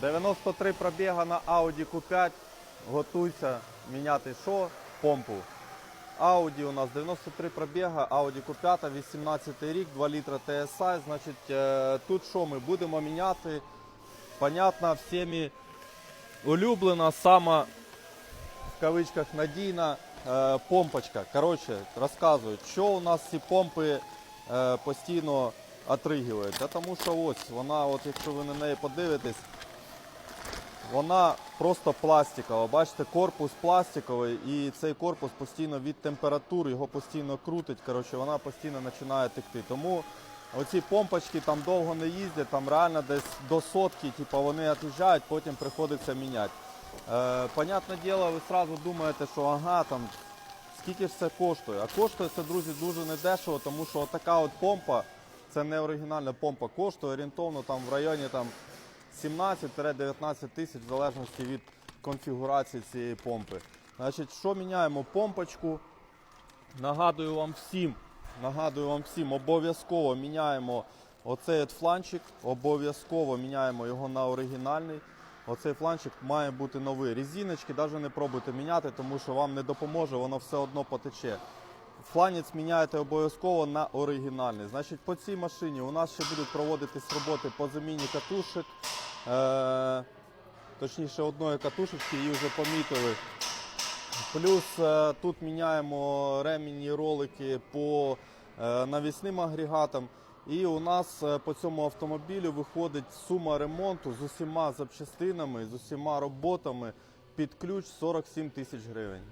93 пробіга на Audi Q5. Готуйся міняти що? Помпу. Audi у нас 93 пробіга, Audi Q5, 18 рік, 2 літра TSI. Значить, е, тут що ми будемо міняти? Понятно, всіми улюблена, сама в кавичках надійна е, помпочка. Коротше, розказують, що у нас ці помпи е, постійно отригують. Тому що ось вона, от якщо ви на неї подивитесь, вона просто пластикова. Бачите, корпус пластиковий, і цей корпус постійно від температури його постійно крутить. Коротше, вона постійно починає текти. Тому оці помпочки там довго не їздять, там реально десь до сотки, типу, вони від'їжджають, потім приходиться міняти. Е, понятне діло, ви одразу думаєте, що ага, там скільки ж це коштує. А коштує це, друзі, дуже недешево, тому що отака от помпа, це не оригінальна помпа, коштує орієнтовно там в районі там 17-19 тисяч в залежності від конфігурації цієї помпи. Значить, що міняємо помпочку? Нагадую вам всім, нагадую вам всім, обов'язково міняємо оцей от фланчик, обов'язково міняємо його на оригінальний. Оцей фланчик має бути новий. Резиночки навіть не пробуйте міняти, тому що вам не допоможе, воно все одно потече. Фланець міняєте обов'язково на оригінальний. Значить, по цій машині у нас ще будуть проводитись роботи по заміні катушек. Е- точніше, одної катушечки, її вже помітили. Плюс е, тут міняємо ремінні ролики по е, навісним агрегатам. І у нас е, по цьому автомобілю виходить сума ремонту з усіма запчастинами, з усіма роботами під ключ 47 тисяч гривень.